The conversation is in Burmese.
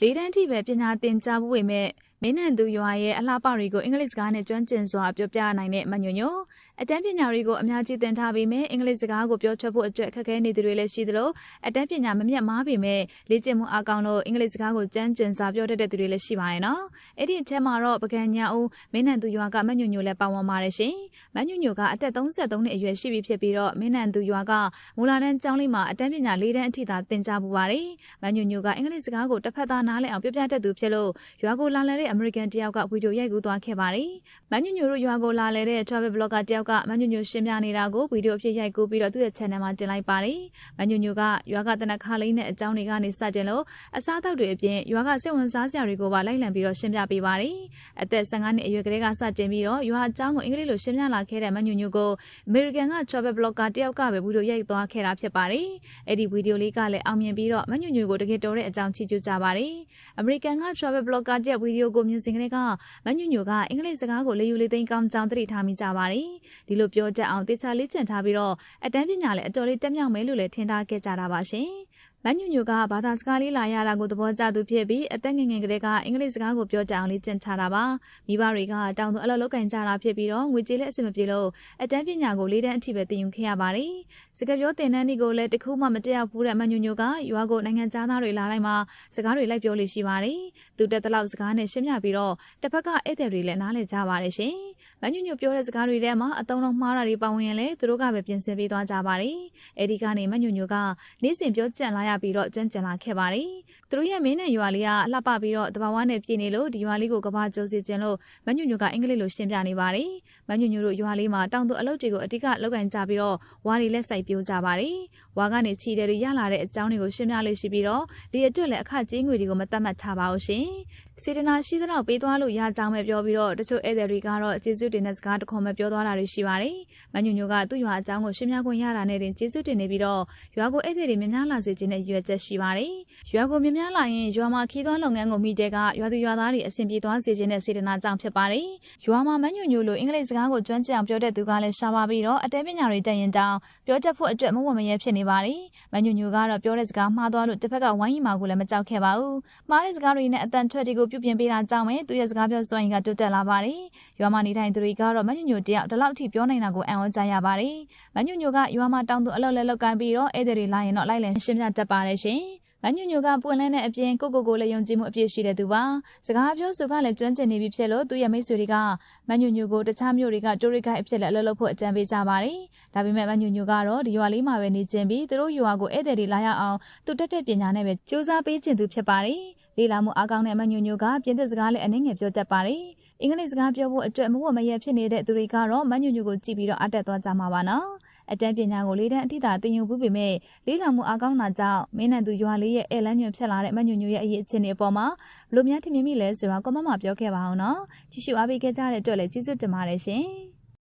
လေးတန်းထိပဲပညာသင်ကြားဖို့ဝေမဲ့ မင်းနန်သူရွာရဲ့အလှပတွေကိုအင်္ဂလိပ်စကားနဲ့ကျွမ်းကျင်စွာပြောပြနိုင်တဲ့မညွညွအတန်းပညာတွေကိုအများကြီးသင်ထားပြီးမဲ့အင်္ဂလိပ်စကားကိုပြောထွက်ဖို့အတွက်အခက်အခဲနေသူတွေလည်းရှိသလိုအတန်းပညာမမြတ်မားပေမဲ့လေ့ကျင့်မှုအကောင်းလို့အင်္ဂလိပ်စကားကိုကျွမ်းကျင်စွာပြောတတ်တဲ့သူတွေလည်းရှိပါရဲ့နော်အဲ့ဒီအထက်မှာတော့ပကံညာဦးမင်းနန်သူရွာကမညွညွလည်းပါဝင်ပါတယ်ရှင်မညွညွကအသက်33နှစ်အရွယ်ရှိပြီဖြစ်ပြီးတော့မင်းနန်သူရွာကမူလာတန်းကျောင်းလေးမှာအတန်းပညာ၄တန်းအထိသာသင်ကြားပူပါတယ်မညွညွကအင်္ဂလိပ်စကားကိုတစ်ဖက်သားနားလည်အောင်ပြောပြတတ်သူဖြစ်လို့ရွာကိုလာလည်တဲ့အမေရိကန်တယောက်ကဗီဒီယိုရိုက်ကူးသွားခဲ့ပါတယ်။မန်ညွညိုတို့ရွာကိုလာလည်တဲ့ travel blogger တယောက်ကမန်ညွညိုရှင်းပြနေတာကိုဗီဒီယိုအဖြစ်ရိုက်ကူးပြီးတော့သူ့ရဲ့ channel မှာတင်လိုက်ပါတယ်။မန်ညွညိုကရွာကတနခါလေးနဲ့အကြောင်းတွေကနေစတင်လို့အစားအသောက်တွေအပြင်ရွာကစိတ်ဝင်စားစရာတွေကိုပါလိုက်လံပြီးတော့ရှင်းပြပေးပါတယ်။အသက်15နှစ်အရွယ်ကလေးကစတင်ပြီးတော့ရွာအကြောင်းကိုအင်္ဂလိပ်လိုရှင်းပြလာခဲ့တဲ့မန်ညွညိုကို American က travel blogger တယောက်ကပဲဗီဒီယိုရိုက်သွားခဲ့တာဖြစ်ပါတယ်။အဲ့ဒီဗီဒီယိုလေးကလည်းအောင်မြင်ပြီးတော့မန်ညွညိုကိုတကယ်တော်တဲ့အကြောင်းချီးကျူးကြပါတယ်။ American က travel blogger တယောက်ဗီဒီယိုကိုမြင်စဉ်ကလေးကမညွညွကအင်္ဂလိပ်စကားကိုလေယူလေးသိမ်းကောင်းကြောင်းသတိထားမိကြပါတယ်။ဒီလိုပြောတတ်အောင်တေချာလေးကျင့်ထားပြီးတော့အတန်းပညာလည်းအတော်လေးတက်မြောက်မယ်လို့လည်းထင်ထားခဲ့ကြတာပါရှင်။ မညွညွကဘာသာစကားလေးလာရတာကိုသဘောကျသူဖြစ်ပြီးအသက်ငယ်ငယ်ကလေးကအင်္ဂလိပ်စကားကိုပြောတတ်အောင်လေးကျင့်ထားတာပါမိဘတွေကတောင်သူအလုပ်လုပ်ကင်ကြတာဖြစ်ပြီးတော့ငွေကြေးလည်းအဆင်မပြေလို့အတန်းပညာကိုလေးတန်းအထိပဲသင်ယူခဲ့ရပါတယ်စကားပြောသင်တန်းဒီကိုလည်းတခုမှမတက်ရောက်ဘူးတဲ့မညွညွကရွာကိုနိုင်ငံသားတွေလာတိုင်းမှာစကားတွေလိုက်ပြောလို့ရှိပါတယ်သူတက်တဲ့လောက်စကားနဲ့ရှင်းပြပြီးတော့တစ်ဖက်ကဧည့်သည်တွေလည်းနားလည်ကြပါတယ်ရှင် မညွညွပြောတဲ့စကားတွေထဲမှာအတုံးလုံးမှားတာတွေပါဝင်ရင်လည်းသူတို့ကပဲပြင်ဆင်ပေးသွားကြပါတယ်အဲဒီကနေမညွညွကနေ့စဉ်ပြောကြံလာရပြီးတော့ကျွမ်းကျင်လာခဲ့ပါတယ်။သူတို့ရဲ့မင်းနဲ့ရွာလေးကအလှပပြီးတော့တဘာဝနဲ့ပြည်နေလို့ဒီရွာလေးကိုကဘာကြိုးစီခြင်းလို့မညွညွကအင်္ဂလိပ်လိုရှင်းပြနေပါတယ်။မညွညွတို့ရွာလေးမှာတောင်သူအလုပ်တွေကိုအတိကလောက်ကန်ကြပြီးတော့ဝါတွေလက်ဆိုင်ပြိုးကြပါတယ်။ဝါကနေချီတယ်တွေရလာတဲ့အကြောင်းတွေကိုရှင်းပြလို့ရှိပြီးတော့ဒီအတွက်လည်းအခကြေးငွေတွေကိုမတတ်မှတ်ထားပါဘူးရှင်။စေတနာရှိသလောက်ပေးသွားလို့ရကြောင်းပဲပြောပြီးတော့တချို့ဧည့်သည်တွေကတော့ကျေးဇူးတင်တဲ့စကားတစ်ခေါက်မှပြောသွားတာတွေရှိပါတယ်။မညွညွကသူ့ရွာအကြောင်းကိုရှင်းပြခွင့်ရတာနဲ့တင်ကျေးဇူးတင်နေပြီးတော့ရွာကိုဧည့်သည်တွေများများလာစေခြင်းနဲ့ရွယ်ချက်ရှိပါတယ်။ရွာကိုမြများလာရင်ရွာမှာခီးသွွားလုပ်ငန်းကိုမိတဲ့ကရွာသူရွာသားတွေအဆင်ပြေသွားစေခြင်းနဲ့စေတနာကြောင့်ဖြစ်ပါတယ်။ရွာမှာမညွညွလိုအင်္ဂလိပ်စကားကိုကျွမ်းကျင်အောင်ပြောတဲ့သူကလည်းရှားပါပြီးတော့အတဲပညာတွေတက်ရင်တောင်ပြောတတ်ဖို့အတွက်မဝမရဲဖြစ်နေပါတယ်။မညွညွကတော့ပြောတဲ့စကားမှားသွားလို့တစ်ဖက်ကဝိုင်းရီမာကိုလည်းမကြောက်ခဲ့ပါဘူး။မှားတဲ့စကားတွေနဲ့အတန်ထွက်တွေကိုပြုပြင်ပေးတာကြောင့်ပဲသူရဲ့စကားပြောစွမ်းရည်ကတိုးတက်လာပါတယ်။ရွာမှာနေထိုင်သူတွေကတော့မညွညွတယောက်ဒီလောက်ထိပြောနိုင်တာကိုအံ့ဩကြရပါတယ်။မညွညွကရွာမှာတောင်းသူအလုပ်လဲလုပ်ကိုင်းပြီးတော့ဧည့်သည်တွေလာရင်တော့လိုက်လံရှင်းပြတတ်ပါတယ်ရှင်။မညွညွကပွင့်လန်းတဲ့အပြင်ကိုကိုကိုလည်းယုံကြည်မှုအပြည့်ရှိတဲ့သူပါစကားပြောဆိုကလည်းကျွမ်းကျင်နေပြီဖြစ်လို့သူ့ရဲ့မိတ်ဆွေတွေကမညွညွကိုတခြားမြို့တွေကတိုရီကိုက်အဖြစ်လည်းအလုပ်လုပ်ဖို့အကြံပေးကြပါတယ်ဒါပေမဲ့မညွညွကတော့ဒီရွာလေးမှာပဲနေကျင်ပြီးသူတို့ရွာကိုဧည့်သည်တွေလာရောက်အောင်သူတက်တဲ့ပညာနဲ့ပဲစူးစမ်းပေးခြင်းသူဖြစ်ပါတယ် လေလာမှုအားကောင်းတဲ့မညွညွကပြင်သစ်စကားလည်းအနည်းငယ်ပြောတတ်ပါတယ်အင်္ဂလိပ်စကားပြောဖို့အတွက်မဝတ်မရဖြစ်နေတဲ့သူတွေကတော့မညွညွကိုကြည့်ပြီးတော့အတက်သွားကြမှာပါနော်အတန်းပညာကိုလေးတန်းအထိသာသင်ယူပြီးပေမဲ့လေးလာမှုအားကောင်းတာကြောင့်မင်းနဲ့သူရွာလေးရဲ့အဲလန်းညွန်ဖြစ်လာတဲ့မညွညွရဲ့အရေးအခြေအနေအပေါ်မှာဘလို့များထင်မြင်မိလဲဆိုတော့ကွန်မန့်မှာပြောခဲ့ပါအောင်နော်ကြည့်ရှုအားပေးခဲ့ကြတဲ့အတွက်လည်းကျေးဇူးတင်ပါတယ်ရှင်